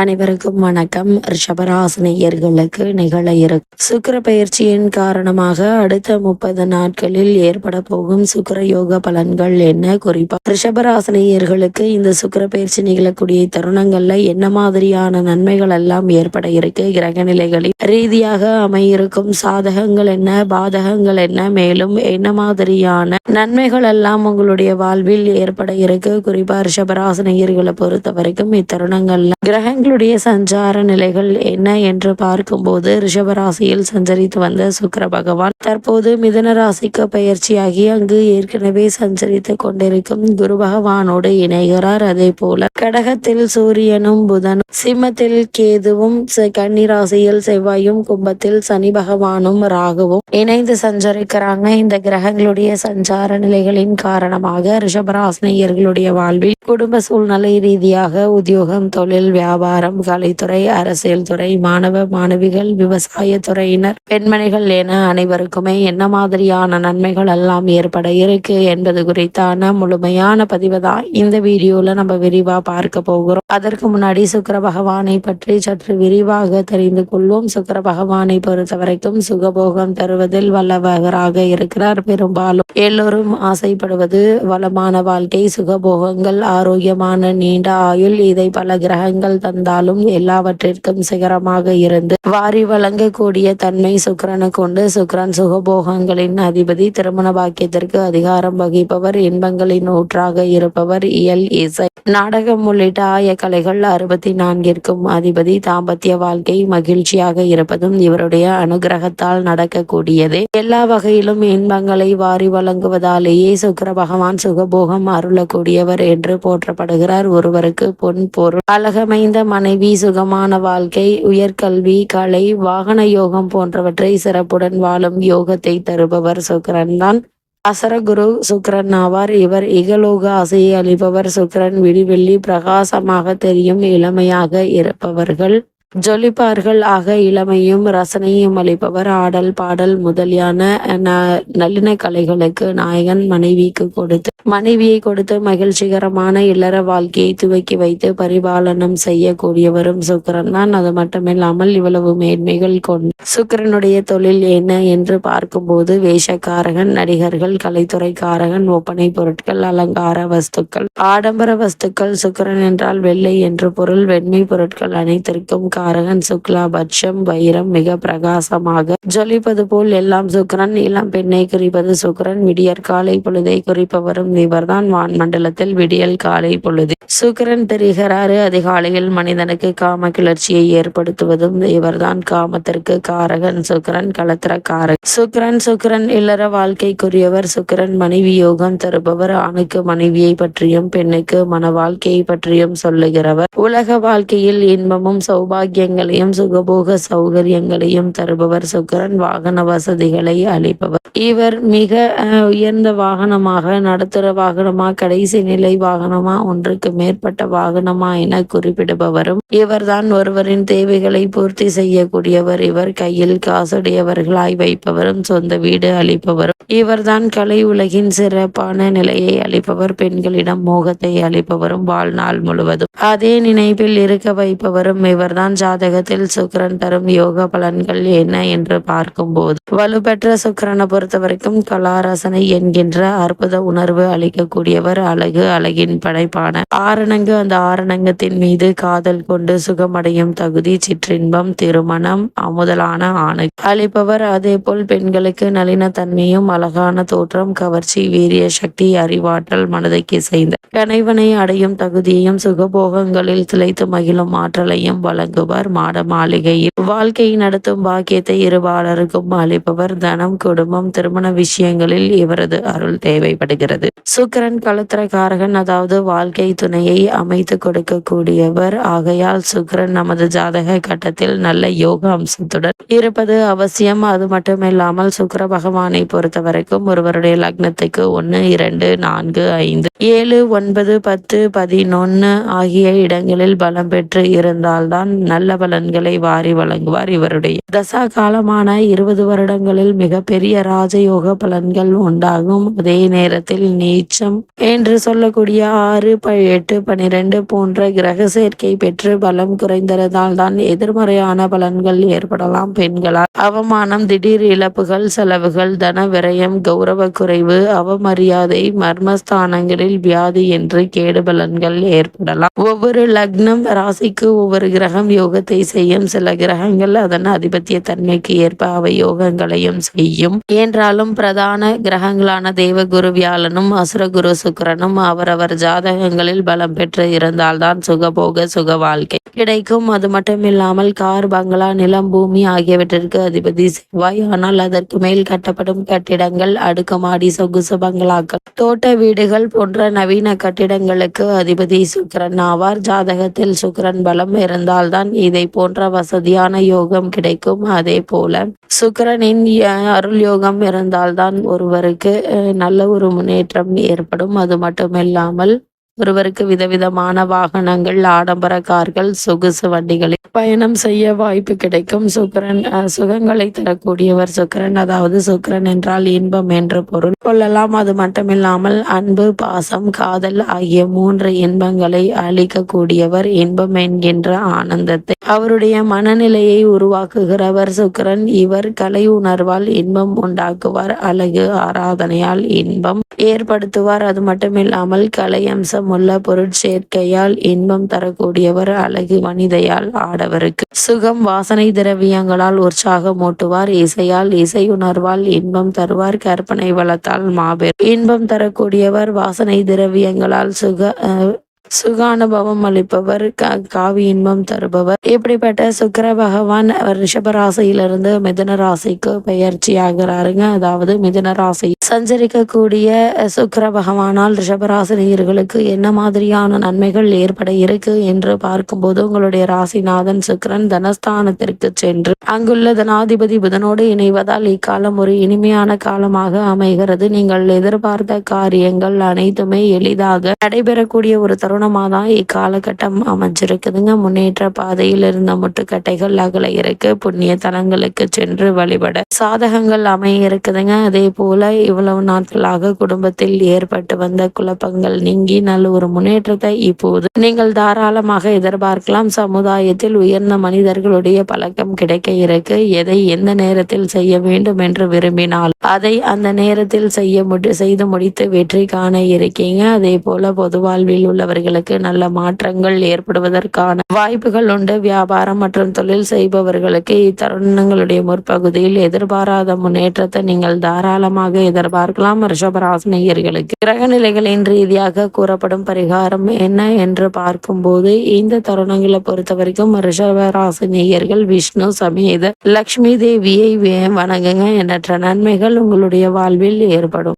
அனைவருக்கும் வணக்கம். ரிஷபராசினியர்களுக்கு நிகழ இருக்கும் சுக்கிர பயிற்சியின் காரணமாக அடுத்த முப்பது நாட்களில் ஏற்பட போகும் சுக்கர யோக பலன்கள் என்ன? குறிப்பா ரிஷபராசினியர்களுக்கு இந்த சுக்கிர பயிற்சி நிகழக்கூடிய தருணங்கள்ல என்ன மாதிரியான நன்மைகள் எல்லாம் ஏற்பட இருக்கு? கிரக நிலைகளில் ரீதியாக அமையிருக்கும் சாதகங்கள் என்ன? பாதகங்கள் என்ன? மேலும் என்ன மாதிரியான நன்மைகள் எல்லாம் உங்களுடைய வாழ்வில் ஏற்பட இருக்கு? குறிப்பா ரிஷபராசினியர்களை பொறுத்த வரைக்கும் இத்தருணங்கள்ல உங்களுடைய சஞ்சார நிலைகள் என்ன என்று பார்க்கும்போது ரிஷபராசியில் சஞ்சரித்து வந்த சுக்கர பகவான் தற்போது மிதன ராசிக்கு பயிற்சியாகி அங்கு ஏற்கனவே சஞ்சரித்து கொண்டிருக்கும் குரு பகவானோடு இணைகிறார். அதே போல கடகத்தில் சூரியனும் புதனும் சிம்மத்தில் கேதுவும் செ- கன்னி ராசியில் செவ்வாயும் கும்பத்தில் சனி பகவானும் ராகுவும் இணைந்து சஞ்சரிக்கிறாங்க. இந்த கிரகங்களுடைய சஞ்சார நிலைகளின் காரணமாக ரிஷபராசினியர்களுடைய வாழ்வில் குடும்ப சூழ்நிலை ரீதியாக உத்தியோகம் தொழில் வியாபாரம் கலைத்துறை அரசியல் துறை மாணவ மாணவிகள் விவசாய துறையினர் பெண்மணிகள் என அனைவருக்குமே என்ன மாதிரியான நன்மைகள் எல்லாம் ஏற்பட இருக்கு என்பது குறித்தான முழுமையான பதிவு தான் இந்த வீடியோல நம்ம விரிவா பார்க்க போகிறோம். அதற்கு முன்னாடி சுக்கர பகவானை பற்றி சற்று விரிவாக தெரிந்து கொள்வோம். சுக்கர பகவானை பொறுத்த வரைக்கும் சுகபோகம் தருவதில் வல்லவராக இருக்கிறார். பெரும்பாலும் எல்லோரும் ஆசைப்படுவது வளமான வாழ்க்கை சுகபோகங்கள் ஆரோக்கியமான நீண்ட ஆயுள் இதை பல கிரகங்கள் இருந்தாலும் எல்லாவற்றிற்கும் சிகரமாக இருந்து வாரி வழங்கக்கூடிய தன்மை சுக்கிரனு கொண்டு சுக்கிரன் சுகபோகங்களின் அதிபதி திருமண பாக்கியத்திற்கு அதிகாரம் வகிப்பவர் இன்பங்களின் ஊற்றாக இருப்பவர் இயல் இசை. நாடகம் உள்ளிட்ட ஆய கலைகள் அறுபத்தி நான்கிற்கும் அதிபதி தாம்பத்திய வாழ்க்கை மகிழ்ச்சியாக இருப்பதும் இவருடைய அனுகிரகத்தால் நடக்கக்கூடியதே. எல்லா வகையிலும் இன்பங்களை வாரி வழங்குவதாலேயே சுக்கர பகவான் சுகபோகம் அருளக்கூடியவர் என்று போற்றப்படுகிறார். ஒருவருக்கு பொன் பொருள். அழகமைந்த மனைவி சுகமான வாழ்க்கை உயர்கல்வி கலை வாகன யோகம் போன்றவற்றை சிறப்புடன் வாழும் யோகத்தை தருபவர் சுக்கரன் தான். அசரகுரு சுக்கிரன் ஆவார். இவர் இகலோக ஆசையை அளிப்பவர். சுக்கிரன் விடிவெள்ளி பிரகாசமாக தெரியும். இளமையாக இருப்பவர்கள். ஜொலிப்பார்கள் ஆக இளமையும் ரசனையும் அளிப்பவர். ஆடல் பாடல் முதலியான நளின கலைகளுக்கு நாயகன் மனைவிக்கு கொடுத்து மனைவியை கொடுத்து மகிழ்ச்சிகரமான இல்லற வாழ்க்கையை துவக்கி வைத்து பரிபாலனம் செய்யக்கூடியவரும் சுக்கிரன் தான். அது மட்டுமில்லாமல் இவ்வளவு மேன்மைகள் கொண்டு சுக்கிரனுடைய தொழில் என்ன என்று பார்க்கும்போது வேஷக்காரகன் நடிகர்கள் கலைத்துறைக்காரகன் ஒப்பனை பொருட்கள் அலங்கார வஸ்துக்கள் ஆடம்பர வஸ்துக்கள் சுக்கிரன் என்றால் வெள்ளை என்று பொருள் வெண்மை பொருட்கள் அனைத்திற்கும் காரகன் சுக்லா பட்சம் வைரம் மிக பிரகாசமாக ஜொலிப்பது போல் எல்லாம் சுக்கிரன் இளம் பெண்ணை குறிப்பது சுக்கிரன் விடியற் காலை பொழுதை குறிப்பவரும் இவர்தான். வான் மண்டலத்தில் விடியல் காலை பொழுது சுக்கிரன் தெரிகிறாரு அதிகாலையில் மனிதனுக்கு காம கிளர்ச்சியை ஏற்படுத்துவதும் இவர்தான். காமத்திற்கு காரகன் சுக்கிரன் கலத்திரக்காரன் சுக்கரன் சுக்கரன் இல்லற வாழ்க்கைக்குரியவர். சுக்கரன் மனைவி யோகம் தருபவர். ஆணுக்கு மனைவியை பற்றியும் பெண்ணுக்கு மன வாழ்க்கையை பற்றியும் சொல்லுகிறவர். உலக வாழ்க்கையில் இன்பமும் சௌபாகியங்களையும் சுகபோக சௌகரியங்களையும் தருபவர். சுக்கிரன் வாகன வசதிகளை அளிப்பவர். இவர் மிக உயர்ந்த வாகனமாக நடுத்தர வாகனமா கடைசி நிலை வாகனமா ஒன்றுக்கு மேற்பட்ட வாகனமா என குறிப்பிடுபவரும் இவர்தான் ஒருவரின் தேவைகளை பூர்த்தி செய்யக்கூடியவர். இவர் கையில் காசுடையவர்களாய் வைப்பவரும் சொந்த வீடு அளிப்பவரும். இவர்தான் கலை உலகின் சிறப்பான நிலையை அளிப்பவர். பெண்களிடம் மோகத்தை அளிப்பவரும் வாழ்நாள் முழுவதும். அதே நினைப்பில் இருக்க வைப்பவரும் இவர்தான் ஜாதகத்தில் சுக்கரன் தரும் யோக பலன்கள் என்ன என்று பார்க்கும்போது வலுப்பெற்ற சுக்கரனை பொறுத்த வரைக்கும் கலாரசனை என்கின்ற அற்புத உணர்வு அளிக்கக்கூடியவர் அழகு அழகின் படைப்பான ஆரணங்கு. அந்த ஆரணங்கத்தின் மீது காதல் கொண்டு சுகமடையும் தகுதி சிற்றின்பம் திருமணம் முதலான ஆணு அளிப்பவர். அதே போல் பெண்களுக்கு நளினத்தன்மையும் அழகான தோற்றம் கவர்ச்சி வீரிய சக்தி அறிவாற்றல் மனதைக்கு செய்த கணைவனை அடையும் தகுதியையும் சுகபோகங்களில் திளைத்து மகிழும் ஆற்றலையும் வழங்கும் வழங்குவார் மாட மாளிகையில். வாழ்க்கை நடத்தும் பாக்கியத்தை இருபாலருக்கும் அளிப்பவர் தனம் குடும்பம் திருமண விஷயங்களில் இவரது அருள் தேவைப்படுகிறது. சுக்கரன் கலத்திரக்காரகன் அதாவது வாழ்க்கை துணையை அமைத்து கொடுக்கக்கூடியவர். ஆகையால் சுக்கிரன் நமது ஜாதக கட்டத்தில் நல்ல யோக அம்சத்துடன் இருப்பது அவசியம். அது மட்டுமில்லாமல் சுக்கிர பகவானை பொறுத்த வரைக்கும் ஒருவருடைய லக்னத்துக்கு ஒன்று இரண்டு நான்கு ஐந்து ஏழு ஒன்பது பத்து பதினொன்னு ஆகிய இடங்களில் பலம் பெற்று இருந்தால்தான் நல்ல பலன்களை வாரி வழங்குவார். இவருடைய தசா காலமான இருபது வருடங்களில் மிகப்பெரிய ராஜயோக பலன்கள் உண்டாகும். அதே நேரத்தில் நீச்சம் என்று சொல்லக்கூடிய ஆறு எட்டு பனிரெண்டு போன்ற கிரக சேர்க்கை பெற்று பலம் குறைந்ததால் தான் எதிர்மறையான பலன்கள் ஏற்படலாம். பெண்களால் அவமானம் திடீர் இழப்புகள் செலவுகள் தன விரயம் கௌரவ குறைவு அவமரியாதை மர்மஸ்தானங்களில் வியாதி என்று கேடு பலன்கள் ஏற்படலாம். ஒவ்வொரு லக்னம் ராசிக்கு ஒவ்வொரு கிரகம் யோகத்தை செய்யும் சில கிரகங்கள் அதன் அதிபத்திய தன்மைக்கு ஏற்ப அவை யோகங்களையும் செய்யும். என்றாலும் பிரதான கிரகங்களான தேவகுரு வியாழனும் அசுரகுரு சுக்கரனும் அவரவர் ஜாதகங்களில் பலம் பெற்று இருந்தால்தான் சுகபோக சுக வாழ்க்கை கிடைக்கும். அது மட்டுமில்லாமல் கார் பங்களா நிலம் பூமி ஆகியவற்றிற்கு அதிபதி செவ்வாய். ஆனால் அதற்கு மேல் கட்டப்படும் கட்டிடங்கள் அடுக்குமாடி சொகுசு பங்களாக்கள் தோட்ட வீடுகள் போன்ற நவீன கட்டிடங்களுக்கு அதிபதி சுக்கிரன் ஆவார். ஜாதகத்தில் சுக்கிரன் பலம் இருந்தால்தான் இதை போன்ற வசதியான யோகம் கிடைக்கும். அதே போல சுக்கிரனின் அருள் யோகம் இருந்தால்தான் ஒருவருக்கு நல்ல ஒரு முன்னேற்றம் ஏற்படும். அது மட்டுமில்லாமல் ஒருவருக்கு விதவிதமான வாகனங்கள் ஆடம்பர கார்கள் சொகுசு வண்டிகளில் பயணம் செய்ய வாய்ப்பு கிடைக்கும். சுக்கரன் அஹ், சுகங்களை தரக்கூடியவர் சுக்கிரன். அதாவது சுக்கிரன் என்றால் இன்பம் என்று பொருள். கொள்ளலாம். அது மட்டுமில்லாமல் அன்பு பாசம் காதல் ஆகிய மூன்று இன்பங்களை அளிக்கக்கூடியவர் இன்பம் என்கின்ற ஆனந்தத்தை அவருடைய மனநிலையை உருவாக்குகிறவர். சுக்கிரன் இவர் கலை உணர்வால் இன்பம் உண்டாக்குவார். அழகு ஆராதனையால் இன்பம் ஏற்படுத்துவார். அது மட்டுமில்லாமல் கலை அம்சம் உள்ள பொருட்சேர்க்கையால் இன்பம் தரக்கூடியவர். அழகு மனிதையால் ஆடவருக்கு சுகம் வாசனை திரவியங்களால் உற்சாகமூட்டுவார் இசையால் இசை உணர்வால் இன்பம் தருவார். கற்பனை வளத்தால் மாபெரும் இன்பம் தரக்கூடியவர் வாசனை திரவியங்களால் சுக அஹ், சுகானுபவம் அளிப்பவர் காவி இன்பம் தருபவர். இப்படிப்பட்ட சுக்கர பகவான் ரிஷப ராசியிலிருந்து மிதன ராசிக்கு பெயர்ச்சி ஆகிறாருங்க அதாவது மிதன ராசி. சஞ்சரிக்கக்கூடிய சுக்கர சுக்கிர பகவானால் ரிஷபராசினியர்களுக்கு என்ன மாதிரியான நன்மைகள் ஏற்பட இருக்கு என்று பார்க்கும்போது உங்களுடைய ராசிநாதன் சுக்கிரன் தனஸ்தானத்திற்கு சென்று அங்குள்ள தனாதிபதி புதனோடு இணைவதால் இக்காலம் ஒரு இனிமையான காலமாக அமைகிறது. நீங்கள் எதிர்பார்த்த காரியங்கள் அனைத்துமே எளிதாக நடைபெறக்கூடிய ஒரு தருணமாக தான் இக்காலகட்டம் அமைஞ்சிருக்குதுங்க. முன்னேற்ற பாதையில் இருந்த முட்டுக்கட்டைகள் அகல இருக்கு புண்ணிய தலங்களுக்கு சென்று வழிபட சாதகங்கள் அமைய இருக்குதுங்க அதே போல இவ்வளவு நாட்களாக குடும்பத்தில் ஏற்பட்டு வந்த குழப்பங்கள் நீங்கி நல்ல ஒரு முன்னேற்றத்தை இப்போது நீங்கள் தாராளமாக எதிர்பார்க்கலாம். சமுதாயத்தில் உயர்ந்த மனிதர்களுடைய பழக்கம் கிடைக்க இருக்கு. எதை எந்த நேரத்தில் செய்ய வேண்டும் என்று விரும்பினால் அதை அந்த நேரத்தில் செய்ய முடி செய்து முடித்து வெற்றி காண இருக்கீங்க. அதே போல பொது வாழ்வில் உள்ளவர்களுக்கு நல்ல மாற்றங்கள் ஏற்படுவதற்கான வாய்ப்புகள் உண்டு. வியாபாரம் மற்றும் தொழில் செய்பவர்களுக்கு இத்தருணங்களுடைய முற்பகுதியில் எதிர்பாராத முன்னேற்றத்தை நீங்கள் தாராளமாக எதிர்பார்க்கலாம். ரிஷபராசினியர்களுக்கு கிரக நிலைகளின் ரீதியாக கூறப்படும் பரிகாரம் என்ன என்று பார்க்கும்போது இந்த தருணங்களை பொறுத்த வரைக்கும் ரிஷபராசினியர்கள் விஷ்ணு சமேத லக்ஷ்மி தேவியை வே- வணங்குங்க. எண்ணற்ற நன்மைகள் உங்களுடைய வாழ்வில் ஏற்படும்.